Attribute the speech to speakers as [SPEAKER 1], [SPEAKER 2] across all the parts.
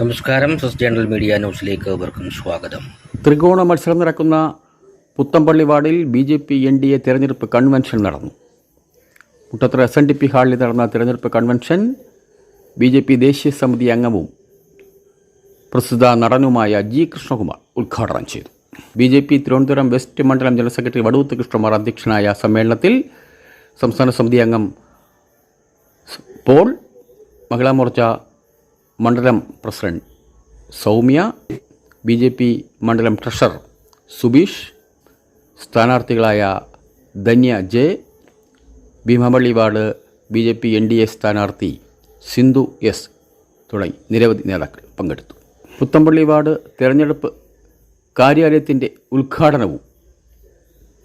[SPEAKER 1] നമസ്കാരം. സസ് journal media ന്യൂസിലേക്ക് ഏവർക്കും സ്വാഗതം.
[SPEAKER 2] ത്രികോണ മത്സരം നടക്കുന്ന പുത്തമ്പള്ളി വാർഡിൽ B J P N D A തെരഞ്ഞെടുപ്പ് കൺവെൻഷൻ നടന്നു. Muttathara S N D P ഹാളിൽ നടന്ന തെരഞ്ഞെടുപ്പ് കൺവെൻഷൻ ബി ജെ പി ദേശീയ സമിതി അംഗവും പ്രസിദ്ധ നടനുമായ ജി കൃഷ്ണകുമാർ ഉദ്ഘാടനം ചെയ്തു. B J P Thiruvananthapuram west മണ്ഡലം ജനറൽ സെക്രട്ടറി വടൂത്ത് കൃഷ്ണകുമാർ അധ്യക്ഷനായ സമ്മേളനത്തിൽ സംസ്ഥാന സമിതി അംഗം പോൾ മഹിളാ മോർച്ച മണ്ഡലം president Soumya B J P മണ്ഡലം treasurer Subeesh സ്ഥാനാർത്ഥികളായ Dhanya J Beemapally ward B J P N D A സ്ഥാനാർത്ഥി സിന്ധു എസ് തുടങ്ങി നിരവധി നേതാക്കൾ പങ്കെടുത്തു. പുത്തമ്പള്ളി വാർഡ് തെരഞ്ഞെടുപ്പ് കാര്യാലയത്തിന്റെ ഉദ്ഘാടനവും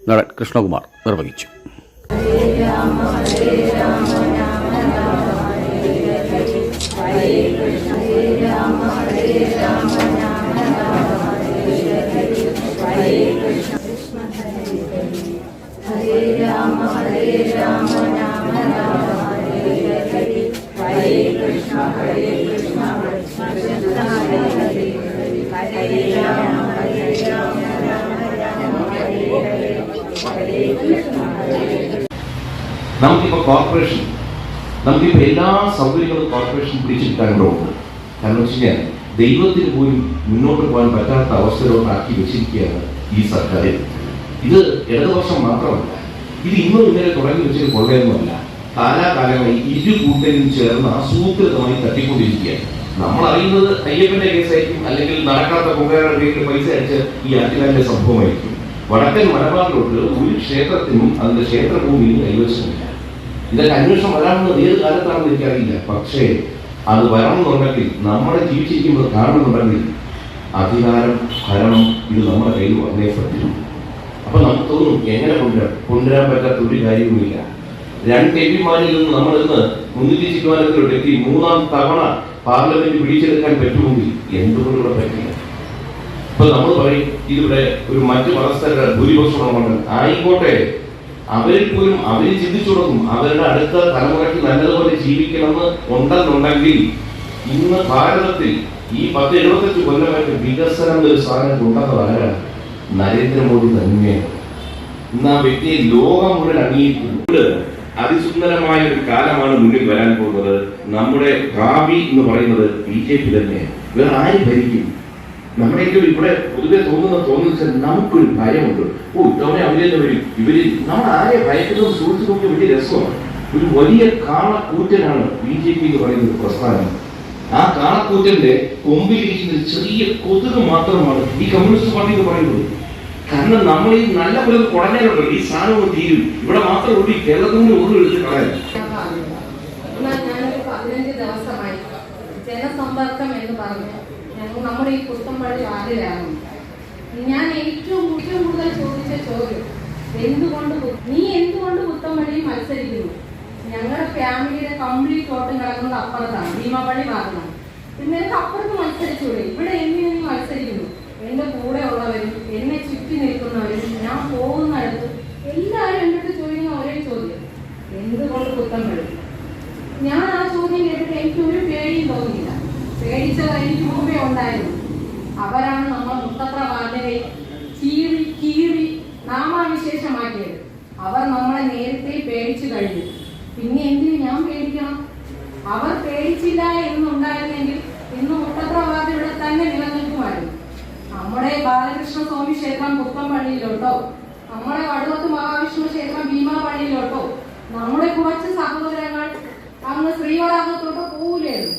[SPEAKER 2] നടൻ കൃഷ്ണകുമാർ നിർവഹിച്ചു.
[SPEAKER 3] നമുക്കിപ്പോൾ കോർപ്പറേഷൻ നമുക്കിപ്പോൾ എല്ലാ സൗകര്യങ്ങളും കോർപ്പറേഷൻ പിടിച്ചെടുക്കാനുള്ളതുണ്ട് കാരണം വെച്ച് ദൈവത്തിന് പോലും മുന്നോട്ട് പോകാൻ പറ്റാത്ത അവസരങ്ങളാക്കി വെച്ചിരിക്കുകയാണ് ഈ സർക്കാർ. ഇത് ഇടതുപക്ഷം മാത്രമല്ല ഇത് ഇന്നും ഇന്നലെ തുടങ്ങി വെച്ചൊരു കൊള്ളയൊന്നുമല്ല. കാലാകാലമായി ഇരു കൂട്ടരും ചേർന്ന് ആസൂത്രിതമായി തട്ടിക്കൊണ്ടിരിക്കുകയാണ്. നമ്മൾ അറിയുന്നത് അയ്യപ്പന്റെ കേസായിരിക്കും അല്ലെങ്കിൽ നടക്കാത്ത കുമ്പേരുടെ പേരിൽ പൈസ അടിച്ച് ഈ ആറ്റുകാലിന്റെ സംഭവമായിരിക്കും. വടക്കൻ മലബാറിലോട്ട് ഒരു ക്ഷേത്രത്തിനും അതിന്റെ ക്ഷേത്രഭൂമിയും കൈവശമില്ല. ഇതൊക്കെ അന്വേഷണം വരാമെന്ന് ഏത് കാലത്താണെന്ന് എനിക്കറിയില്ല. പക്ഷേ അത് വരണമെന്നുണ്ടെങ്കിൽ നമ്മളെ ജീവിച്ചിരിക്കുമ്പോൾ കാണുന്നുണ്ടെങ്കിൽ അധികാരം ഭരണം ഇത് നമ്മുടെ കയ്യിൽ വന്നേ പറ്റും. അപ്പൊ നമുക്ക് തോന്നും എങ്ങനെ കൊണ്ടുവരാം? കൊണ്ടുവരാൻ പറ്റാത്ത ഒരു കാര്യവുമില്ല. രണ്ട് എം പിമാരിൽ നിന്ന് നമ്മൾ ഇന്ന് മുന്നൂറ്റി ചിറ്റുവാനത്തിലോട്ട് എത്തി മൂന്നാം തവണ പാർലമെന്റ് പിടിച്ചെടുക്കാൻ പറ്റുമെങ്കിൽ എന്തുകൊണ്ടുകൂടെ പറ്റില്ല? ഇപ്പൊ നമ്മൾ പറയും ഇതിവിടെ ഒരു മറ്റു മതസ്ഥരുടെ ഭൂരിപക്ഷമുണ്ട് ആയിക്കോട്ടെ അവരിൽ പോലും അവർ ചിന്തിച്ചു തുടങ്ങും. അവരുടെ അടുത്ത തലമുറയ്ക്ക് നല്ലതുപോലെ ജീവിക്കണമെന്ന് ഉണ്ടെന്നുണ്ടെങ്കിൽ ഇന്ന് ഭാരതത്തിൽ ഈ പത്ത് എഴുപത്തഞ്ച് കൊല്ലമായിട്ട് വികസനം ഒരു സാധനം കൊണ്ടുവന്നത് ആരാണ്? നരേന്ദ്രമോദി തന്നെയാണ്. ഇന്ന് ആ വ്യക്തിയെ ലോകം മുഴുവൻ അംഗീകരിക്കുന്നു അതിസുന്ദരമായ ഒരു കാലമാണ് മുന്നിൽ വരാൻ പോകുന്നത്. നമ്മുടെ ഭാവി എന്ന് പറയുന്നത് ബി ജെ പി തന്നെയാണ്. വേറെ ആര് ഭരിക്കും? നമ്മുടെയൊക്കെ ഇവിടെ പൊതുവെ തോന്നുന്ന തോന്നുന്ന നമുക്കൊരു ഭയമുണ്ട്. ഓ ഇത്തവണ അവരെന്ന് വരും ഇവർ നമ്മൾ ആരെ ഭയക്കുന്നത് സുഹൃത്തു നോക്കി വലിയ രസമാണ്. ഒരു വലിയ കാളക്കൂറ്റനാണ് ബി ജെ പി എന്ന് പറയുന്ന പ്രസ്ഥാനം. ആ കാളക്കൂറ്റന്റെ കൊമ്പിലിരിക്കുന്ന ചെറിയ കൊതുക് മാത്രമാണ് ഈ കമ്മ്യൂണിസ്റ്റ് പാർട്ടി എന്ന് പറയുന്നത്. കാരണം നമ്മൾ ഈ നല്ല പോലെ കുടഞ്ഞാലുണ്ടല്ലോ ഈ സാധനം ഒന്ന് തീരും. ഇവിടെ മാത്രമേ ഉള്ളൂ ഈ കേരളത്തിൽ നിന്ന് ഒന്നും എടുത്ത് കളയാൻ.
[SPEAKER 4] ജനസമ്പർക്കം എന്ന് പറഞ്ഞു. ഞങ്ങൾ നമ്മുടെ ഈ പുത്തമ്പള്ളി വാർഡിലാണ് ഞാൻ ഏറ്റവും ഏറ്റവും കൂടുതൽ ചോദിച്ച ചോദ്യം എന്തുകൊണ്ട് നീ എന്തുകൊണ്ട് പുത്തമ്പള്ളിയിൽ മത്സരിക്കുന്നു? ഞങ്ങളുടെ ഫാമിലിയുടെ കംപ്ലീറ്റ് ഓട്ടം കിടക്കുന്നത് അപ്പുറത്താണ് ഭീമാപള്ളി ഭാഗത്താണ് പിന്നെ എനിക്ക് അപ്പുറത്ത് മത്സരിച്ചൂടെ? ഇവിടെ എന്തിനു മത്സരിക്കുന്നു? എന്റെ കൂടെ ഉള്ളവരും എന്നെ ചുറ്റി നിൽക്കുന്നവരും ഞാൻ പോകുന്നിടത്ത് എല്ലാവരും എന്നിട്ട് ചോദിക്കുന്ന ഒരേ ചോദ്യം എന്തുകൊണ്ട് പുത്തമ്പള്ളി ഞാൻ ആ ചോദ്യം കേട്ടിട്ട് എനിക്ക് ഒരു പേടിയും തോന്നിയില്ല പേടിച്ചത് എനിക്ക് മുമ്പേ ഉണ്ടായിരുന്നു അവരാണ് നമ്മൾ മുത്തത്ര വാർഡിനെ കീറി കീറി നാമാവിശേഷമാക്കിയത് അവർ നമ്മളെ നേരത്തെ പേടിച്ചു കഴിഞ്ഞു പിന്നെ എന്തിനു ഞാൻ പേടിക്കണം അവർ പേടിച്ചില്ല എന്നുണ്ടായിരുന്നെങ്കിൽ ഇന്ന് മുട്ടപ്രവാദം ഇവിടെ തന്നെ നിലനിൽക്കുമായിരുന്നു നമ്മുടെ ബാലകൃഷ്ണ സ്വാമി ക്ഷേത്രം പുത്തമ്പള്ളിയിലോട്ടോ നമ്മുടെ വടുവത്ത് മഹാവിഷ്ണു ക്ഷേത്രം ഭീമാപള്ളിയിലോട്ടോ നമ്മുടെ കുറച്ച് സഹോദരങ്ങൾ അങ്ങ് ശ്രീവരാഹത്തോട്ട് പോവില്ലായിരുന്നു